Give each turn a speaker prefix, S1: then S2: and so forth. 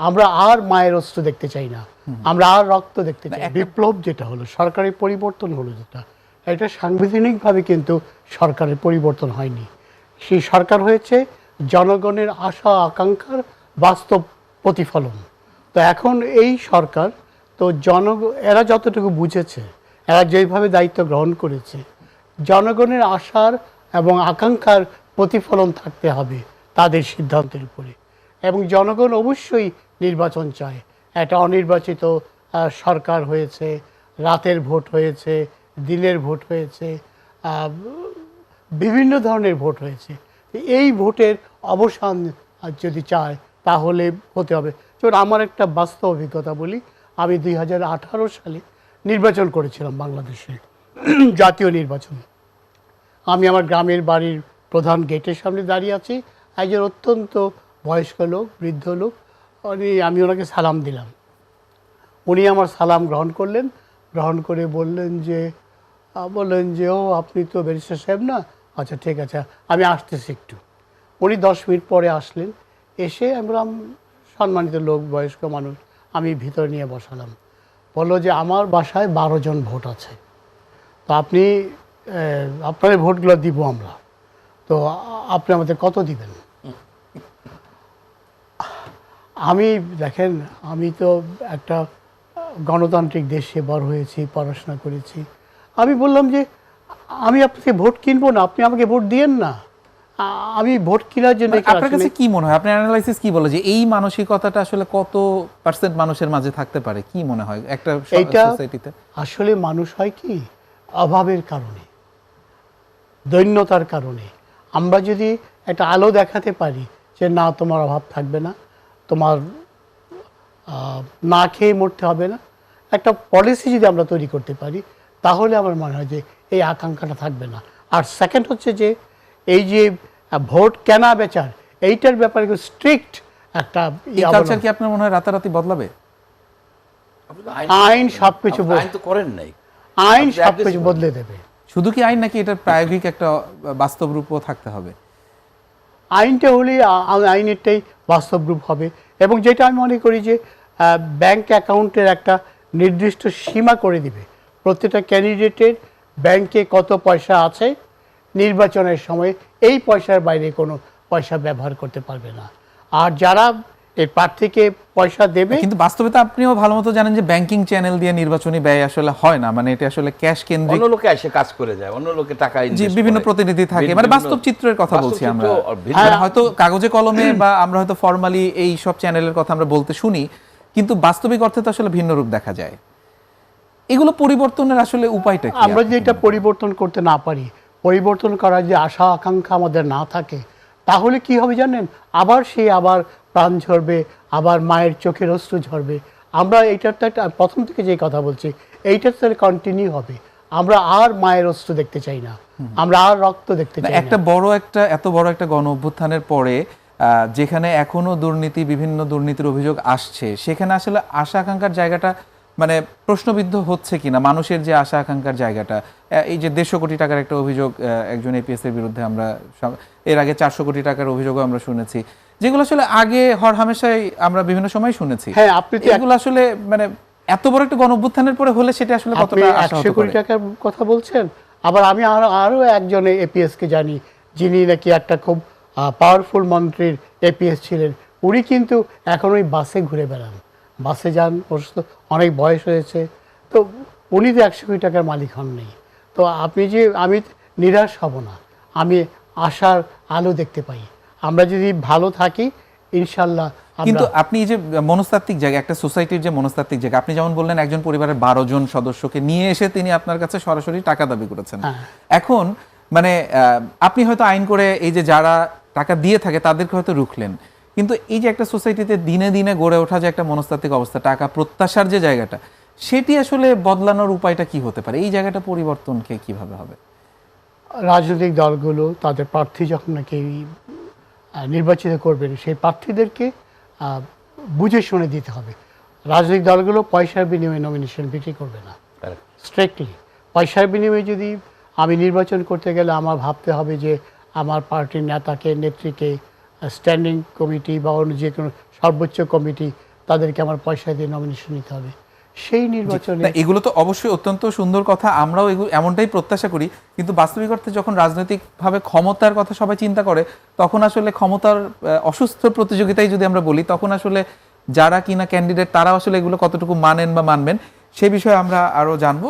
S1: আমরা আর মায়ের অস্ত্র দেখতে চাই না। আমরা আর রক্ত দেখতে চাই। বিপ্লব যেটা হলো সরকারের পরিবর্তন হলো যেটা এটা সাংবিধানিকভাবে কিন্তু সরকারের পরিবর্তন হয়নি। সেই সরকার হয়েছে জনগণের আশা আকাঙ্ক্ষার বাস্তব প্রতিফলন। তো এখন এই সরকার তো জন এরা যতটুকু বুঝেছে এরা যেভাবে দায়িত্ব গ্রহণ করেছে জনগণের আশার এবং আকাঙ্ক্ষার প্রতিফলন থাকতে হবে তাদের সিদ্ধান্তের উপরে। এবং জনগণ অবশ্যই নির্বাচন চায় একটা অনির্বাচিত সরকার হয়েছে, রাতের ভোট হয়েছে, দিনের ভোট হয়েছে বিভিন্ন ধরনের ভোট হয়েছে। এই ভোটের অবসান যদি চায়, তাহলে হতে হবে। যেমন আমার একটা বাস্তব অভিজ্ঞতা বলি। আমি দুই হাজার আঠারো সালে নির্বাচন করেছিলাম বাংলাদেশে, জাতীয় নির্বাচন। আমি আমার গ্রামের বাড়ির প্রধান গেটের সামনে দাঁড়িয়ে আছি। একজন অত্যন্ত বয়স্ক লোক, বৃদ্ধ লোক। উনি, আমি ওনাকে সালাম দিলাম। উনি আমার সালাম গ্রহণ করলেন। গ্রহণ করে বললেন যে বললেন যে, ও, আপনি তো ব্যারিস্টার সাহেব না? আচ্ছা ঠিক আছে, আমি আসতেছি একটু। উনি দশ মিনিট পরে আসলেন। এসে আমি বললাম, সম্মানিত লোক, বয়স্ক মানুষ, আমি ভিতরে নিয়ে বসালাম। বলল যে, আমার বাসায় বারো জন ভোট আছে। তো আপনি আপনার ভোটগুলো দিব আমরা। তো আপনি আমাদের কত দিবেন? আমি দেখেন আমি তো একটা গণতান্ত্রিক দেশে বড় হয়েছি পড়াশোনা করেছি। আমি বললাম যে আমি আপনাকে ভোট কিনবো না আপনি আমাকে ভোট দিয়েন না। আমি ভোট কেনার জন্য
S2: মানে আপনার কাছে কি মনে হয়? আপনার অ্যানালাইসিস কি বলে যে এই মানসিকতাটা আসলে কত পার্সেন্ট মানুষের মাঝে থাকতে পারে? কি মনে হয় একটা সোসাইটিতে
S1: আসলে মানুষ হয় কি? অভাবের কারণে দৈন্যতার কারণে। আমরা যদি একটা আলো দেখাতে পারি যে না তোমার অভাব থাকবে না তোমার না খেয়ে মরতে হবে না। একটা পলিসি যদি আমরা তৈরি করতে পারি তাহলে আমার মনে হয় যে এই আকাঙ্ক্ষাটা থাকবে না। আর সেকেন্ড হচ্ছে যে এই যে ভোট কেনা বেচার এইটার ব্যাপারে স্ট্রিক্ট একটা
S2: কালচার কি আপনার মনে হয় রাতারাতি বদলাবে?
S3: আইন
S1: সবকিছু
S3: আইন তো করেন নাই।
S1: আইন
S3: আপনি
S1: সব কিছু বদলে দেবে।
S2: শুধু কি আইন নাকি এটার প্রায়োগিক একটা বাস্তব রূপও থাকতে হবে?
S1: আইনটা হলে আইনেরটাই বাস্তব রূপ হবে। এবং যেটা আমি মনে করি যে ব্যাংক অ্যাকাউন্টের একটা নির্দিষ্ট সীমা করে দিবে। প্রত্যেকটা ক্যান্ডিডেটের ব্যাংকে কত পয়সা আছে, নির্বাচনের সময় এই পয়সার বাইরে কোনো পয়সা ব্যবহার করতে পারবে না। আর যারা এই প্রার্থীকে পয়সা দেবে।
S2: কিন্তু বাস্তবে তো আপনিও ভালো মতো জানেন যে ব্যাংকিং চ্যানেল দিয়ে নির্বাচনী ব্যয় আসলে হয় না। মানে এটা আসলে ক্যাশ কেন্দ্রিক
S3: অন্য লোকে এসে কাজ করে যায় অন্য লোকে টাকা
S2: যে
S3: invest
S2: বিভিন্ন প্রতিনিধি থাকে। মানে বাস্তব চিত্রের কথা বলছি আমরা। মানে হয়তো কাগজে কলমে বা আমরা হয়তো ফর্মালি এই সব চ্যানেলের কথা আমরা বলতে শুনি কিন্তু বাস্তবিক অর্থে তো আসলে ভিন্ন রূপ দেখা যায়। এগুলো পরিবর্তনের আসলে উপায়টা কি
S1: আমরা যদি এটা পরিবর্তন করতে না পারি। পরিবর্তন করার যে আশা আকাঙ্ক্ষা আমাদের না থাকে তাহলে কি হবে জানেন? আবার সে আবার প্রাণ ঝরবে আবার মায়ের চোখের অশ্রু ঝরবে। আমরা এইটার তো একটা প্রথম থেকে যে কথা বলছি এইটার তো কন্টিনিউ হবে। আমরা আর মায়ের অস্ত্র দেখতে চাই না। আমরা আর রক্ত দেখতে চাই
S2: একটা বড় একটা এত বড় একটা গণ অভ্যুত্থানের পরে আহ, যেখানে এখনও দুর্নীতি বিভিন্ন দুর্নীতির অভিযোগ আসছে সেখানে আসলে আশা আকাঙ্ক্ষার জায়গাটা মানে প্রশ্নবিদ্ধ হচ্ছে কিনা মানুষের যে আশা আকাঙ্ক্ষার জায়গাটা এই যে দেড়শো কোটি টাকার একটা অভিযোগ একজন এপিএস এর বিরুদ্ধে আমরা এর আগে চারশো কোটি টাকার অভিযোগও আমরা শুনেছি। যেগুলো আসলে আগে হর হামেশাই আমরা বিভিন্ন সময় শুনেছি।
S1: হ্যাঁ, আপনি
S2: এগুলো আসলে মানে এত বড় একটা গণ পরে হলে সেটা আসলে কতটা
S1: একশো কোটি টাকার কথা বলছেন। আবার আমি আরও আরও একজন এপিএস কে জানি যিনি নাকি একটা খুব পাওয়ারফুল মন্ত্রীর এপিএস ছিলেন উনি কিন্তু এখন ওই বাসে ঘুরে বেড়ান। বাসে যান তো অনেক বয়স হয়েছে। তো উনি তো একশো কোটি টাকার মালিক হন নেই। তো আপনি যে আমি নিরাশ হব না। আমি আশার আলো দেখতে পাই। আমরা যদি ভালো থাকি ইনশাল্লাহ
S2: কিন্তু আপনি যে মনস্তাত্ত্বিক জায়গা একটা সোসাইটির যে মনস্তাত্ত্বিক জায়গা আপনি যেমন বললেন একজন পরিবারের বারো জন সদস্যকে নিয়ে এসে তিনি আপনার কাছে সরাসরি টাকা দাবি করেছেন।
S1: হ্যাঁ।
S2: এখন মানে আহ, আপনি হয়তো আইন করে এই যে যারা টাকা দিয়ে থাকে তাদেরকে হয়তো রুখলেন। কিন্তু এই যে একটা সোসাইটিতে দিনে দিনে গড়ে ওঠা যে একটা মনস্তাত্ত্বিক অবস্থা টাকা প্রত্যাশার যে জায়গাটা সেটি আসলে বদলানোর উপায়টা কি হতে পারে? এই জায়গাটা পরিবর্তনকে কীভাবে হবে?
S1: রাজনৈতিক দলগুলো তাদের প্রার্থী যখন নাকি নির্বাচিত করবেন সেই প্রার্থীদেরকে বুঝে শুনে দিতে হবে। রাজনৈতিক দলগুলো পয়সার বিনিময়ে নমিনেশন বিক্রি করবে না. স্ট্রিক্টলি পয়সার বিনিময়ে যদি আমি নির্বাচন করতে গেলে আমার ভাবতে হবে যে আমার পার্টির নেতাকে নেত্রীকে স্ট্যান্ডিং কমিটি বা অন্য যে কোনো সর্বোচ্চ কমিটি তাদেরকে আমার পয়সা দিয়ে নমিনেশন নিতে হবে। সেই নির্বাচনে
S2: এগুলো তো অবশ্যই অত্যন্ত সুন্দর কথা আমরাও এগুলো এমনটাই প্রত্যাশা করি কিন্তু বাস্তবিক অর্থে যখন রাজনৈতিকভাবে ক্ষমতার কথা সবাই চিন্তা করে তখন আসলে ক্ষমতার অসুস্থ প্রতিযোগিতায় যদি আমরা বলি তখন আসলে যারা কিনা ক্যান্ডিডেট তারা আসলে এগুলো কতটুকু মানেন বা মানবেন সে বিষয়ে আমরা আরও জানব।